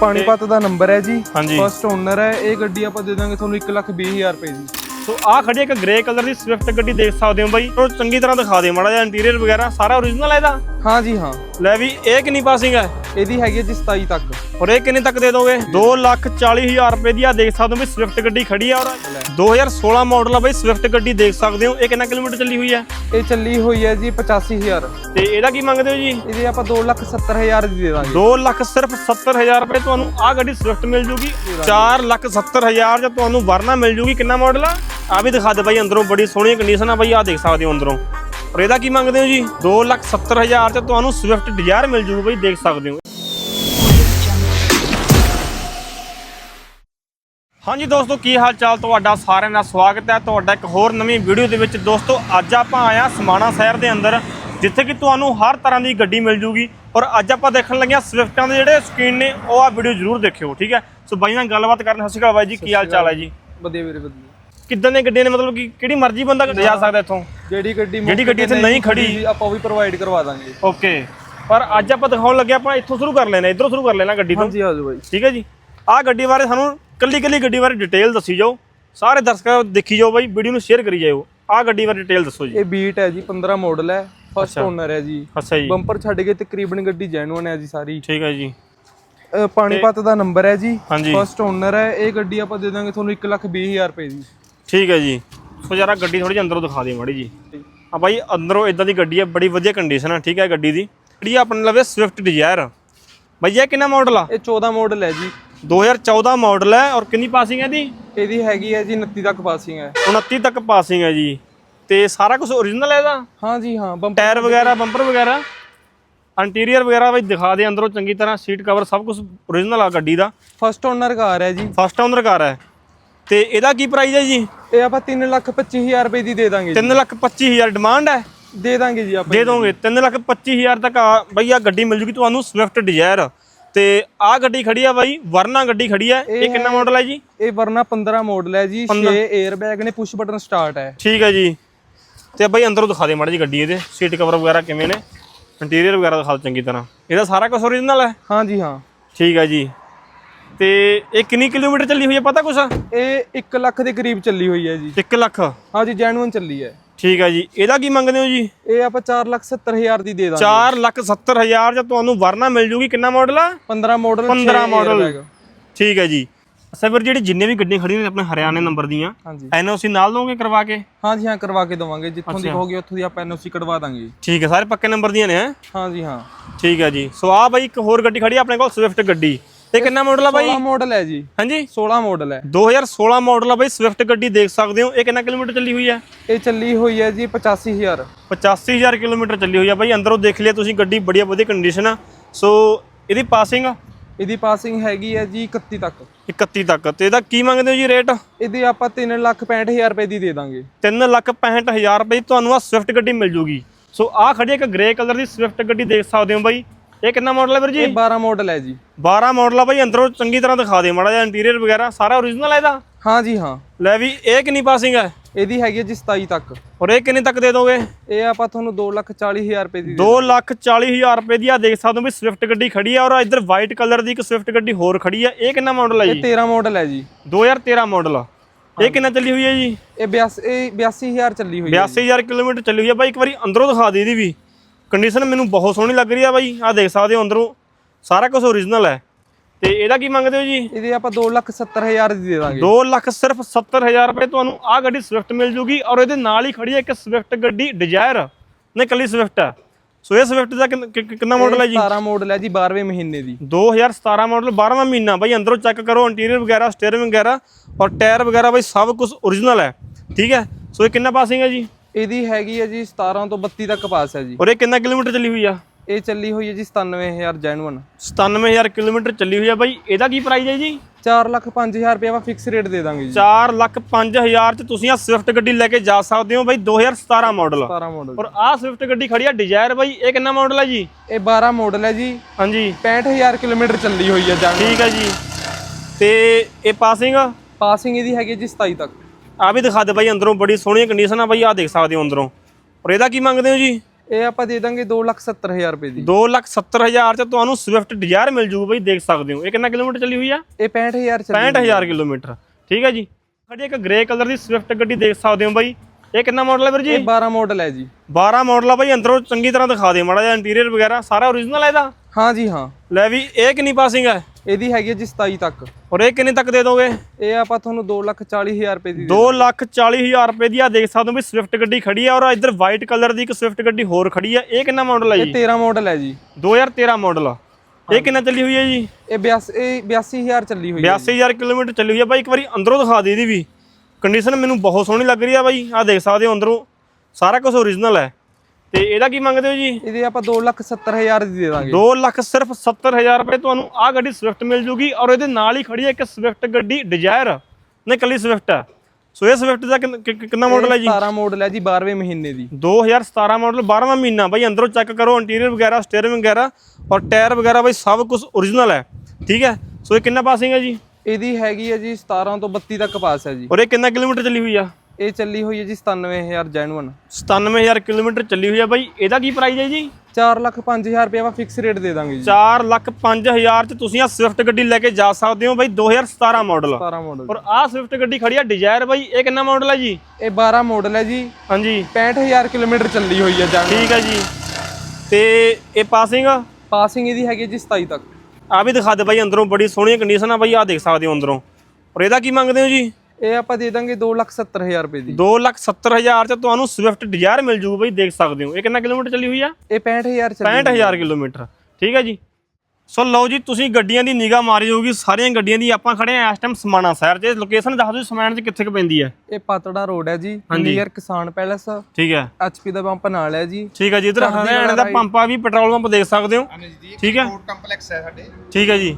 ਪਾਣੀਪਤ ਦਾ number ਹੈ ਜੀ। ਹਾਂਜੀ। ਫਸਟ ਓਨਰ ਹੈ ਇਹ ਗੱਡੀ ਆਪਾਂ ਦੇ ਦਾਂਗੇ ਤੁਹਾਨੂੰ 1 ਲੱਖ 20 ਹਜ਼ਾਰ ਰੁਪਏ ਦੀ। ਸੋ ਆ ਖੜੀ ਇੱਕ ਗ੍ਰੇ ਕਲਰ ਦੀ ਸਵਿਫਟ ਗੱਡੀ ਦੇਖ ਸਕਦੇ ਹੋ ਬਾਈ। ਉਹ ਚੰਗੀ ਤਰ੍ਹਾਂ ਦਿਖਾ ਦੇ ਮਾੜਾ ਜਿਹਾ ਇੰਟੀਰੀਅਰ ਵਗੈਰਾ ਸਾਰਾ ਓਰੀਜਨਲ ਹੈ ਇਹਦਾ? ਹਾਂ ਜੀ ਹਾਂ। ਲੈ ਵੀ ਇਹ ਕਿੰਨੀ ਪਾਸਿੰਗ ਹੈ? ਇਹਦੀ ਹੈਗੀ ਹੈ ਜੀ 27 ਤੱਕ। ਔਰ ਇਹ ਕਿੰਨੇ ਤੱਕ ਦੇ ਦੋਗੇ? 240000 ਰੁਪਏ ਦੀ ਆ ਦੇਖ ਸਕਦੇ ਹੋ ਵੀ ਸਵਿਫਟ ਗੱਡੀ ਖੜੀ ਆ ਔਰ 2016 ਮਾਡਲ ਆ ਬਾਈ ਸਵਿਫਟ ਗੱਡੀ ਦੇਖ ਸਕਦੇ ਹੋ। ਇਹ ਕਿੰਨਾ ਕਿਲੋਮੀਟਰ ਚੱਲੀ ਹੋਈ ਹੈ? ਇਹ ਚੱਲੀ ਹੋਈ ਹੈ ਜੀ 85000 ਤੇ ਇਹਦਾ ਕੀ ਮੰਗਦੇ ਹੋ ਜੀ? ਇਹਦੀ ਆਪਾਂ 2 ਲੱਖ 70 ਹਜ਼ਾਰ ਦੀ ਦੇ ਦਾਂਗੇ। 2 ਲੱਖ ਸਿਰਫ 70000 ਰੁਪਏ ਤੁਹਾਨੂੰ ਆ ਗੱਡੀ ਸਵਿਫਟ ਮਿਲ ਜੂਗੀ। 4 ਲੱਖ 70000 ਚ ਤੁਹਾਨੂੰ ਵਰਨਾ ਮਿਲ ਜੂਗੀ। ਕਿੰਨਾ ਮਾਡਲ ਆ? ਆ ਵੀ ਦਿਖਾ ਦੇ ਬਾਈ ਅੰਦਰੋਂ ਬੜੀ ਸੋਹਣੀ ਕੰਡੀਸ਼ਨ ਆ ਬਾਈ ਆ ਦੇਖ ਸਕਦੇ ਹੋ ਅੰਦਰੋਂ। ਔਰ ਇਹਦਾ ਕੀ ਮੰਗਦੇ ਹੋ ਜੀ? 2 ਲੱਖ 70000 ਚ ਤੁਹਾਨੂੰ ਸਵਿਫਟ ਡਿਜ਼ਾਇਰ ਮਿਲ ਜੂਗੀ ਬਾਈ ਦੇਖ ਸਕਦੇ ਹੋ। ਹਾਂਜੀ ਦੋਸਤੋ ਕੀ ਹਾਲ ਚਾਲ ਤੁਹਾਡਾ? ਸਾਰਿਆਂ ਦਾ ਸਵਾਗਤ ਹੈ। ਤੁਹਾਡਾ ਇੱਕ ਹੋਰ ਨਵੀਂ ਵੀਡੀਓ ਦੇ ਵਿੱਚ। ਦੋਸਤੋ ਅੱਜ ਆਪਾਂ ਆਇਆ ਸਮਾਣਾ ਸ਼ਹਿਰ ਦੇ ਅੰਦਰ ਜਿੱਥੇ ਕਿ ਤੁਹਾਨੂੰ ਹਰ ਤਰ੍ਹਾਂ ਦੀ ਗੱਡੀ ਮਿਲ ਜੂਗੀ। ਔਰ ਅੱਜ ਆਪਾਂ ਦੇਖਣ ਲੱਗੇ ਹਾਂ ਸਵਿਫਟਾਂ ਦੇ ਜਿਹੜੇ ਸਕੀਨ ਨੇ ਉਹ ਆ ਵੀਡੀਓ ਜ਼ਰੂਰ ਦੇਖਿਓ ਠੀਕ ਹੈ? ਸੋ ਬਾਈ ਨਾਲ ਗੱਲਬਾਤ ਕਰਨ ਸਤਿ ਸ਼੍ਰੀ ਅਕਾਲ ਬਾਈ ਜੀ ਕੀ ਹਾਲ ਚਾਲ ਹੈ ਜੀ? ਵਧੀਆ ਵੀਰੇ ਵਧੀਆ। ਕਿੱਦਾਂ ਦੀਆਂ ਗੱਡੀਆਂ ਨੇ? ਮਤਲਬ ਕਿ ਕਿਹੜੀ ਮਰਜ਼ੀ ਬੰਦਾ ਜਾ ਸਕਦਾ ਇੱਥੋਂ। ਜਿਹੜੀ ਗੱਡੀ ਜਿਹੜੀ ਗੱਡੀ ਇੱਥੇ ਨਹੀਂ ਖੜੀ। ਆਪਾਂ ਉਹ ਵੀ ਪ੍ਰੋਵਾਈਡ ਕਰਵਾ ਦਾਂਗੇ। ਓਕੇ ਪਰ ਅੱਜ ਆਪਾਂ ਦਿਖਾਉਣ ਲੱਗੇ ਆਪਾਂ ਇੱਥੋਂ ਸ਼ੁਰੂ ਕਰ ਲੈਣਾ ਇੱਧਰੋਂ ਸ਼ੁਰੂ ਕਰ ਲੈਣਾ ਗੱਡੀ ਤੋਂ। ਹਾਂਜੀ ਆਜੋ ਬਾਈ। ਠੀਕ ਹੈ ਜੀ। ਆਹ ਗੱਡੀ ਬਾਰੇ ਸਾਨੂੰ ਕੱਲੀ ਕੱਲੀ ਗੱਡੀ ਬਾਰੇ ਡਿਟੇਲ ਦੱਸੀ ਜਾਓ। ਸਾਰੇ ਦਰਸ਼ਕਾਂ ਦੇਖੀ ਜਾਓ ਬਾਈ ਵੀਡੀਓ ਨੂੰ ਸ਼ੇਅਰ ਕਰੀ ਜਾਓ ਆਹ ਗੱਡੀ ਬਾਰੇ ਡਿਟੇਲ ਦੱਸੋ ਜੀ। ਇਹ ਬੀਟ ਹੈ ਜੀ 15 ਮਾਡਲ ਹੈ ਫਸਟ ਓਨਰ ਹੈ ਜੀ। ਅੱਛਾ ਜੀ। ਬੰਪਰ ਛੱਡ ਕੇ ਤਕਰੀਬਨ ਗੱਡੀ ਜੈਨੂਨ ਹੈ ਜੀ ਸਾਰੀ। ਠੀਕ ਹੈ ਜੀ। ਪਾਣੀਪਤ ਦਾ ਨੰਬਰ ਹੈ ਜੀ। ਹਾਂਜੀ। ਫਸਟ ਓਨਰ ਹੈ ਇਹ ਗੱਡੀ ਆਪਾਂ ਦੇ ਦਾਂਗੇ ਤੁਹਾਨੂੰ 1 ਲੱਖ 20 ਹਜ਼ਾਰ ਰੁਪਏ ਦੀ। ਠੀਕ ਹੈ ਜੀ। ਸੋ ਜਰਾ ਗੱਡੀ ਥੋੜੀ ਜਿਹੀ ਅੰਦਰੋਂ ਦਿਖਾ ਦਿਓ ਮਾੜੀ ਜੀ। ਆ ਬਾਈ ਅੰਦਰੋਂ ਇਦਾਂ ਦੀ ਗੱਡੀ ਹੈ ਬੜੀ ਵਧੀਆ ਕੰਡੀਸ਼ਨ ਹੈ ਠੀਕ ਹੈ ਗੱਡੀ ਦੀ। ਜਿਹੜੀ ਆਪਣੇ ਲਵੇ ਸਵਿਫਟ ਡਿਜ਼ਾਇਰ ਬਾਈ ਇਹ ਕਿੰਨਾ ਮਾਡਲ ਆ? ਇਹ 14 ਮਾਡਲ ਹੈ ਜੀ। 2014 ਮਾਡਲ ਹੈ ਔਰ ਕਿੰਨੀ ਪਾਸਿੰਗ ਹੈ ਇਹਦੀ? ਇਹਦੀ ਹੈਗੀ ਹੈ ਜੀ 29 ਤੱਕ ਪਾਸਿੰਗ ਹੈ। 29 ਤੱਕ ਪਾਸਿੰਗ ਹੈ ਜੀ। ਤੇ ਸਾਰਾ ਕੁਝ ਓਰੀਜਨਲ ਹੈ ਇਹਦਾ? ਹਾਂ ਜੀ ਹਾਂ ਬੰਪਰ ਟਾਇਰ ਵਗੈਰਾ। ਬੰਪਰ ਵਗੈਰਾ? ਇੰਟੀਰੀਅਰ ਵਗੈਰਾ ਬਈ ਦਿਖਾ ਦੇ ਅੰਦਰੋਂ ਚੰਗੀ ਤਰ੍ਹਾਂ। ਸੀਟ ਕਵਰ ਸਭ ਕੁਝ ਓਰੀਜਨਲ ਆ ਗੱਡੀ ਦਾ। ਫਸਟ ਓਨਰ ਕਾਰ ਹੈ ਜੀ। ਫਸਟ ਓਨਰ ਕਾਰ ਹੈ। ਤੇ ਇਹਦਾ ਕੀ ਪ੍ਰਾਈਸ ਹੈ ਜੀ? ਇਹ ਆਪਾਂ 3 ਲੱਖ 25 ਹਜ਼ਾਰ ਰੁਪਏ ਦੀ ਦੇ ਦਾਂਗੇ ਜੀ। 3 ਲੱਖ 25 ਹਜ਼ਾਰ ਡਿਮਾਂਡ ਹੈ? ਦੇ ਦਾਂਗੇ ਜੀ ਆਪਾਂ ਦੇ ਦੋਗੇ। 3 ਲੱਖ 25 ਹਜ਼ਾਰ ਤੱਕ ਆ ਬਈ ਆ ਗੱਡੀ ਮਿਲ ਜੂਗੀ ਤੁਹਾਨੂੰ ਸਵਿਫਟ ਡਿਜ਼ਾਇਰ ਤੇ ਆ ਗੱਡੀ ਖੜੀ ਆ ਬਾਈ ਵਰਨਾ ਗੱਡੀ ਖੜੀ ਆ। ਇਹ ਕਿੰਨਾ ਮਾਡਲ ਹੈ ਜੀ? ਇਹ ਵਰਨਾ 15 ਮਾਡਲ ਹੈ ਜੀ। 6 에ਅਰ ਬੈਗ ਨੇ ਪੁਸ਼ ਬਟਨ ਸਟਾਰਟ ਹੈ। ਠੀਕ ਹੈ ਜੀ। ਤੇ ਬਾਈ ਅੰਦਰੋਂ ਦਿਖਾ ਦੇ ਮਾੜੀ ਜੀ ਗੱਡੀ ਇਹਦੇ। ਸੀਟ ਕਵਰ ਵਗੈਰਾ ਕਿਵੇਂ ਨੇ? ਇੰਟੀਰੀਅਰ ਵਗੈਰਾ ਦਿਖਾ ਚੰਗੀ ਤਰ੍ਹਾਂ। ਇਹਦਾ ਸਾਰਾ ਕੁਝ ਓਰੀਜਨਲ ਹੈ? ਹਾਂ ਜੀ ਹਾਂ। ਠੀਕ ਹੈ ਜੀ। ਤੇ ਇਹ ਕਿੰਨੀ ਕਿਲੋਮੀਟਰ ਚੱਲੀ ਹੋਈ ਹੈ ਪਤਾ ਕੁਛ? ਇਹ 1 ਲੱਖ ਦੇ ਕਰੀਬ ਚੱਲੀ ਹੋਈ ਹੈ ਜੀ। 1 ਲੱਖ? ਹਾਂ ਜੀ ਜੈਨੂਨ ਚੱਲੀ ਹੈ। ਠੀਕ ਹੈ ਜੀ। ਇਹਦਾ ਕੀ ਮੰਗਦੇ ਹੋ ਜੀ? ਇਹ ਆਪਾਂ 4 ਲੱਖ 70 ਹਜ਼ਾਰ ਦੀ ਦੇ ਦਾਂਗੇ। 4 ਲੱਖ 70 ਹਜ਼ਾਰ ਜਾਂ ਤੁਹਾਨੂੰ ਵਰਨਾ ਮਿਲ ਜੂਗੀ ਕਿੰਨਾ ਮਾਡਲ ਆ? 15 ਮਾਡਲ 15 ਮਾਡਲ ਠੀਕ ਹੈ ਜੀ। ਅੱਛਾ ਫਿਰ ਜਿਹੜੀ ਜਿੰਨੇ ਵੀ ਗੱਡੀਆਂ ਖੜੀਆਂ ਨੇ ਆਪਣੇ ਹਰਿਆਣੇ ਨੰਬਰ ਦੀਆਂ ਹਾਂਜੀ। ਐਨਓਸੀ ਨਾਲ ਦੋਗੇ ਕਰਵਾ ਕੇ? ਹਾਂ ਜੀ ਹਾਂ ਕਰਵਾ ਕੇ ਦਵਾਂਗੇ। ਜਿੱਥੋਂ ਦੀ ਕਹੋਗੇ ਉੱਥੋਂ ਦੀ ਆਪਾਂ ਐਨਓਸੀ ਕਢਵਾ ਦਾਂਗੇ। ਠੀਕ ਹੈ ਸਾਰੇ ਪੱਕੇ ਨੰਬਰ ਦੀਆਂ ਨੇ ਹੈਂ? ਹਾਂ ਜੀ ਹਾਂ। ਠੀਕ ਹੈ ਜੀ। ਸੋ ਆ ਬਾਈ ਇੱਕ ਹੋਰ ਗੱਡੀ ਖੜੀ ਆਪਣੇ ਕੋਲ ਸਵਿਫਟ ਗੱਡੀ। ਇਹ ਕਿੰਨਾ ਮਾਡਲ ਆ ਬਾਈ? 16 ਮਾਡਲ ਹੈ ਜੀ। ਹਾਂਜੀ? 16 ਮਾਡਲ ਹੈ। 2016 ਮਾਡਲ ਆ ਬਾਈ ਸਵਿਫਟ ਗੱਡੀ ਦੇਖ ਸਕਦੇ ਹੋ। ਇਹ ਕਿੰਨਾ ਕਿਲੋਮੀਟਰ ਚੱਲੀ ਹੋਈ ਹੈ ਇਹ ਚੱਲੀ ਹੋਈ ਹੈ ਜੀ 85000 85000 ਕਿਲੋਮੀਟਰ ਚੱਲੀ ਹੋਈ ਆ ਬਾਈ। ਅੰਦਰੋਂ ਦੇਖ ਲਿਆ ਤੁਸੀਂ ਗੱਡੀ ਬੜੀ ਵਧੀਆ ਕੰਡੀਸ਼ਨ ਆ। ਸੋ ਇਹਦੀ ਪਾਸਿੰਗ ਇਹਦੀ ਪਾਸਿੰਗ ਹੈਗੀ ਹੈ ਜੀ 31 ਤੱਕ। 31 ਤੱਕ। ਤੇ ਇਹਦਾ ਕੀ ਮੰਗਦੇ ਹੋ ਜੀ ਰੇਟ ਇਹਦੀ ਆਪਾਂ 3 ਲੱਖ 65000 ਰੁਪਏ ਦੀ ਦੇ ਦਾਂਗੇ। 3 ਲੱਖ 65000 ਰੁਪਏ ਤੁਹਾਨੂੰ ਆ ਸਵਿਫਟ ਗੱਡੀ ਮਿਲ ਜੂਗੀ। ਸੋ ਆ ਖੜੀ ਇੱਕ ਗ੍ਰੇ ਕਲਰ ਦੀ ਸਵਿਫਟ ਗੱਡੀ ਦੇਖ ਸਕਦੇ ਹੋ ਬਾਈ। ਇਹ ਕਿੰਨਾ ਮਾਡਲ ਹੈ ਵੀਰ ਜੀ? ਇਹ 12 ਮਾਡਲ ਹੈ ਜੀ। 12 ਮਾਡਲ ਆ ਬਾਈ ਅੰਦਰੋਂ ਚੰਗੀ ਤਰ੍ਹਾਂ ਦਿਖਾ ਦੇ ਮਾੜਾ ਜਿਹਾ ਇੰਟੀਰੀਅਰ ਵਗੈਰਾ ਸਾਰਾ ਓਰੀਜਨਲ ਹੈ ਇਹਦਾ? ਹਾਂ ਜੀ ਹਾਂ। ਲੈ ਵੀ ਇਹ ਕਿੰਨੀ ਪਾਸਿੰਗ ਹੈ ਇਹਦੀ ਹੈਗੀ ਹੈ ਜੀ 27 ਤੱਕ। ਔਰ ਇਹ ਕਿੰਨੇ ਤੱਕ ਦੇ ਦੋਗੇ? ਇਹ ਆਪਾਂ ਤੁਹਾਨੂੰ 2 ਲੱਖ 40000 ਰੁਪਏ ਦੀ 2 ਲੱਖ 40000 ਰੁਪਏ ਦੀ ਆ ਦੇਖ ਸਕਦੇ ਹੋ ਵੀ ਸਵਿਫਟ ਗੱਡੀ ਖੜੀ ਆ ਔਰ ਇੱਧਰ ਵਾਈਟ ਕਲਰ ਦੀ ਇੱਕ ਸਵਿਫਟ ਗੱਡੀ ਹੋਰ ਖੜੀ ਆ ਇਹ ਕਿੰਨਾ ਮਾਡਲ ਹੈ ਇਹ ਜੀ? 13 ਮਾਡਲ ਹੈ ਜੀ। 2013 ਮਾਡਲ ਇਹ ਕਿੰਨਾ ਚੱਲੀ ਹੋਈ ਹੈ ਜੀ? ਇਹ 82 ਇਹ 82000 ਚੱਲੀ ਹੋਈ ਹੈ 82000 ਕਿਲੋਮੀਟਰ ਚੱਲੀ ਹੋਈ ਆ ਬਾਈ ਇੱਕ ਵਾਰੀ ਅੰਦਰੋਂ ਦਿਖਾ ਦੇ ਇਹਦੀ ਵੀ। ਕੰਡੀਸ਼ਨ ਮੈਨੂੰ ਬਹੁਤ ਸੋਹਣੀ ਲੱਗ ਰਹੀ ਆ ਬਾਈ ਆ ਦੇਖ ਸਕਦੇ ਹੋ ਅੰਦਰੋਂ। ਸਾਰਾ ਕੁਝ ਓਰੀਜਨਲ ਹੈ। ਤੇ ਇਹਦਾ ਕੀ ਮੰਗਦੇ ਹੋ ਜੀ? ਇਹਦੇ ਆਪਾਂ 2 ਲੱਖ 70000 ਦੀ ਦੇ ਦਾਂਗੇ। 2 ਲੱਖ ਸਿਰਫ 70000 ਰੁਪਏ ਤੁਹਾਨੂੰ ਆ ਗੱਡੀ ਸਵਿਫਟ ਮਿਲ ਜੂਗੀ ਔਰ ਇਹਦੇ ਨਾਲ ਹੀ ਖੜੀ ਹੈ ਇੱਕ ਸਵਿਫਟ ਗੱਡੀ ਡਿਜ਼ਾਇਰ ਨਹੀਂ ਕੱਲੀ ਸਵਿਫਟ ਹੈ। ਸੋ ਇਹ ਸਵਿਫਟ ਦਾ ਕਿੰਨ- ਮਾਡਲ ਹੈ ਜੀ? 17 ਮਾਡਲ ਹੈ ਜੀ 12ਵੇਂ ਮਹੀਨੇ ਦੀ। 2017 ਮਾਡਲ 12ਵਾਂ ਮਹੀਨਾ। ਬਾਈ ਅੰਦਰੋਂ ਚੈੱਕ ਕਰੋ ਇੰਟੀਰੀਅਰ ਵਗੈਰਾ ਸਟੀਅਰਿੰਗ ਵਗੈਰਾ ਔਰ ਟਾਇਰ ਵਗੈਰਾ ਬਾਈ ਸਭ ਕੁਝ ਓਰੀਜਨਲ ਹੈ। ਠੀਕ ਹੈ? ਸੋ ਇਹ ਕਿੰਨਾ ਪਾਸਿੰਗ ਹੈ ਜੀ? ਇਹਦੀ ਹੈਗੀ ਹੈ ਜੀ 17 ਤੋਂ 32 ਤੱਕ ਪਾਸ ਹੈ ਜੀ। ਔਰ ਇਹ ਕਿੰਨਾ ਕਿਲੋਮੀਟਰ ਚੱਲੀ ਹੋਈ ਆ? ਇਹ ਚੱਲੀ ਹੋਈ ਹੈ ਜੀ 97000 ਜੈਨੂਨ 97000 ਕਿਲੋਮੀਟਰ ਚੱਲੀ ਹੋਈ ਆ ਬਾਈ ਇਹਦਾ ਕੀ ਪ੍ਰਾਈਸ ਹੈ ਜੀ? 4 ਲੱਖ 5000 ਰੁਪਏ ਆਪਾਂ ਫਿਕਸ ਰੇਟ ਦੇ ਦਾਂਗੇ ਜੀ। 4 ਲੱਖ 5000 ਚ ਤੁਸੀਂ ਆ ਸਵਿਫਟ ਗੱਡੀ ਲੈ ਕੇ ਜਾ ਸਕਦੇ ਹੋ ਬਾਈ 2017 ਮਾਡਲ 17 ਮਾਡਲ ਔਰ ਆ ਸਵਿਫਟ ਗੱਡੀ ਖੜੀ ਆ ਡਿਜ਼ਾਇਰ ਬਾਈ ਇਹ ਕਿੰਨਾ ਮਾਡਲ ਹੈ ਜੀ? ਇਹ 12 ਮਾਡਲ ਹੈ ਜੀ। ਹਾਂਜੀ। 65000 ਕਿਲੋਮੀਟਰ ਚੱਲੀ ਹੋਈ ਹੈ ਜੈਨੂਨ ਠੀਕ ਹੈ ਜੀ। ਤੇ ਇਹ ਪਾਸਿੰਗ ਪਾਸਿੰਗ ਇਹਦੀ ਹੈਗੀ ਹੈ ਜੀ 27 ਤੱਕ। ਆ ਵੀ ਦਿਖਾ ਦੇ ਬਾਈ ਅੰਦਰੋਂ ਬੜੀ ਸੋਹਣੀ ਕੰਡੀਸ਼ਨ ਆ ਬਾਈ ਆ ਦੇਖ ਸਕਦੇ ਹੋ ਅੰਦਰੋਂ। ਔਰ ਇਹਦਾ ਕੀ ਮੰਗਦੇ ਹੋ ਜੀ? ਇਹ ਆਪਾਂ ਦੇ ਦਾਂਗੇ 270000 ਰੁਪਏ ਦੀ। 270000 ਚ ਤੁਹਾਨੂੰ ਸਵਿਫਟ ਡਿਜ਼ਾਇਰ ਮਿਲ ਜੂਗਾ ਬਈ ਦੇਖ ਸਕਦੇ ਹੋ। ਇਹ ਕਿੰਨਾ ਕਿਲੋਮੀਟਰ ਚੱਲੀ ਹੋਈ ਆ? ਇਹ 65000 ਚੱਲੀ 65000 ਕਿਲੋਮੀਟਰ। ਠੀਕ ਹੈ ਜੀ। ਖੜੀ ਇੱਕ ਗ੍ਰੇ ਕਲਰ ਦੀ ਸਵਿਫਟ ਗੱਡੀ ਦੇਖ ਸਕਦੇ ਹੋ ਬਾਈ। ਇਹ ਕਿੰਨਾ ਮਾਡਲ ਹੈ ਵੀਰ ਜੀ? ਇਹ 12 ਮਾਡਲ ਹੈ ਜੀ। 12 ਮਾਡਲ ਆ ਬਾਈ ਅੰਦਰੋਂ ਚੰਗੀ ਤਰ੍ਹਾਂ ਦਿਖਾ ਦੇ ਮਾੜਾ ਜਿਹਾ ਇੰਟੀਰੀਅਰ ਵਗੈਰਾ ਸਾਰਾ ਓਰੀਜਨਲ ਹੈ ਇਹਦਾ? ਹਾਂ ਜੀ ਹਾਂ। ਲੈ ਵੀ ਇਹ ਕਿੰਨੀ ਪਾਸਿੰਗ ਹੈ ਇਹਦੀ ਹੈਗੀ ਹੈ ਜੀ 27 ਤੱਕ। ਔਰ ਇਹ ਕਿੰਨੇ ਤੱਕ ਦੇ ਦੋਗੇ? ਇਹ ਆਪਾਂ ਤੁਹਾਨੂੰ 240000 ਰੁਪਏ ਦੀ ਦੇ- 240000 ਰੁਪਏ ਦੀ ਆ ਦੇਖ ਸਕਦੇ ਹੋ ਵੀ ਸਵਿਫਟ ਗੱਡੀ ਖੜੀ ਆ ਔਰ ਇੱਧਰ ਵਾਈਟ ਕਲਰ ਦੀ ਇੱਕ ਸਵਿਫਟ ਗੱਡੀ ਹੋਰ ਖੜੀ ਆ। ਇਹ ਕਿੰਨਾ ਮਾਡਲ ਹੈ ਇਹ ਜੀ? 13 ਮਾਡਲ ਹੈ ਜੀ। 2013 ਮਾਡਲ ਆ। ਇਹ ਕਿੰਨਾ ਚੱਲੀ ਹੋਈ ਹੈ ਜੀ? ਇਹ 82 ਇਹ 82000 ਚੱਲੀ ਹੋਈ ਹੈ 82000 ਕਿਲੋਮੀਟਰ ਚੱਲੀ ਹੋਈ ਆ। ਬਾਈ ਇੱਕ ਵਾਰੀ ਅੰਦਰੋਂ ਦਿਖਾ ਦੇ ਇਹਦੀ ਵੀ। ਕੰਡੀਸ਼ਨ ਮੈਨੂੰ ਬਹੁਤ ਸੋਹਣੀ ਲੱਗ ਰਹੀ ਆ ਬਾਈ। ਆ ਦੇਖ ਸਕਦੇ ਹੋ ਅੰਦਰੋਂ। ਸਾਰਾ ਕੁਝ ਓਰੀਜਨਲ ਹੈ ਤੇ ਇਹਦਾ ਕੀ ਮੰਗਦੇ ਹੋ ਜੀ? ਇਹਦੇ ਆਪਾਂ 270000 ਦੀ ਦੇ ਦਾਂਗੇ। 2 ਲੱਖ ਸਿਰਫ 70000 ਰੁਪਏ ਤੁਹਾਨੂੰ ਆ ਗੱਡੀ ਸਵਿਫਟ ਮਿਲ ਜੂਗੀ ਔਰ ਇਹਦੇ ਨਾਲ ਹੀ ਖੜੀ ਹੈ ਇੱਕ ਸਵਿਫਟ ਗੱਡੀ ਡਿਜ਼ਾਇਰ ਨਹੀਂ ਕੱਲੀ ਸਵਿਫਟ ਹੈ। ਸੋ ਇਹ ਸਵਿਫਟ ਦਾ ਕਿੰਨ- ਮਾਡਲ ਹੈ ਜੀ? 17 ਮਾਡਲ ਹੈ ਜੀ 12ਵੇਂ ਮਹੀਨੇ ਦੀ। 2017 ਮਾਡਲ 12ਵਾਂ ਮਹੀਨਾ। ਬਾਈ ਅੰਦਰੋਂ ਚੈੱਕ ਕਰੋ ਇੰਟੀਰੀਅਰ ਵਗੈਰਾ ਸਟੀਅਰਿੰਗ ਵਗੈਰਾ ਔਰ ਟਾਇਰ ਵਗੈਰਾ ਬਾਈ ਸਭ ਕੁਝ ਓਰੀਜਨਲ ਹੈ। ਠੀਕ ਹੈ? ਸੋ ਇਹ ਕਿੰਨਾ ਪਾਸਿੰਗ ਹੈ ਜੀ? ਇਹਦੀ ਹੈਗੀ ਹੈ ਜੀ 17 ਤੋਂ 32 ਤੱਕ ਪਾਸ ਹੈ ਜੀ। ਔਰ ਇਹ ਕਿੰਨਾ ਕਿਲੋਮੀਟਰ ਚੱਲੀ ਹੋਈ ਆ? ਇਹ ਚੱਲੀ ਹੋਈ ਹੈ ਜੀ 97000 ਜੈਨੂਅਨ 97000 ਕਿਲੋਮੀਟਰ ਚੱਲੀ ਹੋਈ ਆ ਬਾਈ। ਇਹਦਾ ਕੀ ਪ੍ਰਾਈਸ ਹੈ ਜੀ? 4 ਲੱਖ 5000 ਰੁਪਏ ਆਪਾਂ ਫਿਕਸ ਰੇਟ ਦੇ ਦਾਂਗੇ ਜੀ। 4 ਲੱਖ 5000 ਚ ਤੁਸੀਂ ਆ ਸਵਿਫਟ ਗੱਡੀ ਲੈ ਕੇ ਜਾ ਸਕਦੇ ਹੋ ਬਾਈ 2017 ਮਾਡਲ 17 ਮਾਡਲ ਔਰ ਆ ਸਵਿਫਟ ਗੱਡੀ ਖੜੀ ਆ ਡਿਜ਼ਾਇਰ ਬਾਈ ਇਹ ਕਿੰਨਾ ਮਾਡਲ ਹੈ ਜੀ? ਇਹ 12 ਮਾਡਲ ਹੈ ਜੀ। ਹਾਂਜੀ। 65000 ਕਿਲੋਮੀਟਰ ਚੱਲੀ ਹੋਈ ਹੈ ਜੈਨੂਅਨ ਠੀਕ ਹੈ ਜੀ। ਤੇ ਇਹ ਪਾਸਿੰਗ ਪਾਸਿੰਗ ਇਹਦੀ ਹੈਗੀ ਹੈ ਜੀ 27 ਤੱਕ। ਆ ਵੀ ਦਿਖਾ ਦੇ ਬਾਈ ਅੰਦਰੋਂ ਬੜੀ ਸੋਹਣੀ ਕੰਡੀਸ਼ਨ ਆ ਬਾਈ ਆ ਦੇਖ ਸਕਦੇ ਹੋ ਅੰਦਰੋਂ। ਔਰ ਇਹਦਾ ਕੀ ਮੰਗਦੇ ਹੋ ਜੀ? ਇਹ ਆਪਾਂ ਦੇ ਦਾਂਗੇ 270000 ਰੁਪਏ ਦੀ। 270000 ਚ ਤੁਹਾਨੂੰ ਸਵਿਫਟ ਡਿਜ਼ਾਇਰ ਮਿਲ ਜੂਗਾ ਬਾਈ ਦੇਖ ਸਕਦੇ ਹੋ। ਇਹ ਕਿੰਨਾ ਕਿਲੋਮੀਟਰ ਚੱਲੀ ਹੋਈ ਆ? ਇਹ 65000 ਚੱਲੀ 65000 ਕਿਲੋਮੀਟਰ। ਠੀਕ ਹੈ ਜੀ? ਸੋ ਲਓ ਜੀ ਤੁਸੀਂ ਗੱਡੀਆਂ ਦੀ ਨਿਗਾਹ ਮਾਰੀ ਹੋਊਗੀ। ਸਾਰੀਆਂ ਗੱਡੀਆਂ ਦੀ ਆਪਾਂ ਖੜੇ ਆ ਇਸ ਟਾਈਮ ਸਮਾਣਾ ਸ਼ਹਿਰ 'ਚ। ਲੋਕੇਸ਼ਨ ਦੱਸ ਦਿਓ ਸਮਾਣ 'ਚ ਕਿੱਥੇ ਕੁ ਪੈਂਦੀ ਹੈ ਇਹ ਪਾਤੜਾ ਰੋਡ ਹੈ ਜੀ। ਨੀਅਰ ਕਿਸਾਨ ਪੈਲਸ। ਠੀਕ ਹੈ ਐਚਪੀ ਦਾ ਪੰਪ ਨਾਲ ਹੈ ਜੀ। ਠੀਕ ਹੈ ਜੀ ਇਧਰ ਹਰਿਆਣੇ ਦਾ ਪੰਪ ਆ ਵੀ ਪੈਟਰੋਲ ਪੰਪ ਦੇਖ ਸਕਦੇ ਹੋ। ਠੀਕ ਹੈ ਕੰਪਲੈਕਸ ਹੈ ਸਾਡੇ। ਠੀਕ ਹੈ ਜੀ।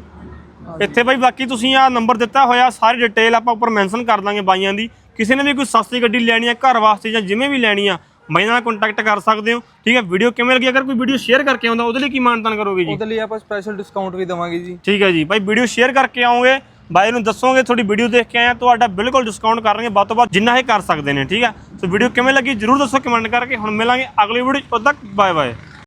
ਇੱਥੇ ਬਾਈ ਬਾਕੀ ਤੁਸੀਂ ਆ ਨੰਬਰ ਦਿੱਤਾ ਹੋਇਆ ਸਾਰੀ ਡਿਟੇਲ ਆਪਾਂ ਉੱਪਰ ਮੈਂਸ਼ਨ ਕਰ ਦਾਂਗੇ ਬਾਈਆਂ ਦੀ। ਕਿਸੇ ਨੇ ਵੀ ਕੋਈ ਸਸਤੀ ਗੱਡੀ ਲੈਣੀ ਆ ਘਰ ਵਾਸਤੇ ਜਾਂ ਜਿਵੇਂ ਵੀ ਲੈਣੀ ਆ ਬਾਈ ਨਾਲ ਕੰਟੈਕਟ ਕਰ ਸਕਦੇ ਹੋ। ਠੀਕ ਹੈ ਵੀਡੀਓ ਕਿਵੇਂ ਲੱਗੀ? ਅਗਰ ਕੋਈ ਵੀਡੀਓ ਸ਼ੇਅਰ ਕਰਕੇ ਆਉਂਦਾ ਉਹਦੇ ਲਈ ਕੀ ਮਾਨਤਾਨ ਕਰੋਗੇ ਜੀ? ਉਹਦੇ ਲਈ ਆਪਾਂ ਸਪੈਸ਼ਲ ਡਿਸਕਾਊਂਟ ਵੀ ਦੇਵਾਂਗੇ ਜੀ। ਠੀਕ ਹੈ ਜੀ। ਬਾਈ ਵੀਡੀਓ ਸ਼ੇਅਰ ਕਰਕੇ ਆਓਗੇ ਬਾਈ ਨੂੰ ਦੱਸੋਗੇ ਤੁਹਾਡੀ ਵੀਡੀਓ ਦੇਖ ਕੇ ਆਇਆ ਤੁਹਾਡਾ ਬਿਲਕੁਲ ਡਿਸਕਾਊਂਟ ਕਰਾਂਗੇ ਵੱਧ ਤੋਂ ਵੱਧ ਜਿੰਨਾ ਇਹ ਕਰ ਸਕਦੇ ਨੇ ਠੀਕ ਹੈ? ਸੋ ਵੀਡੀਓ ਕਿਵੇਂ ਲੱਗੀ ਜਰੂਰ ਦੱਸੋ ਕਮੈਂਟ ਕਰਕੇ। ਹੁਣ ਮਿਲਾਂਗੇ ਅਗਲੀ ਵੀਡੀਓ ਉਦੋਂ ਤੱਕ ਬਾਏ ਬਾਏ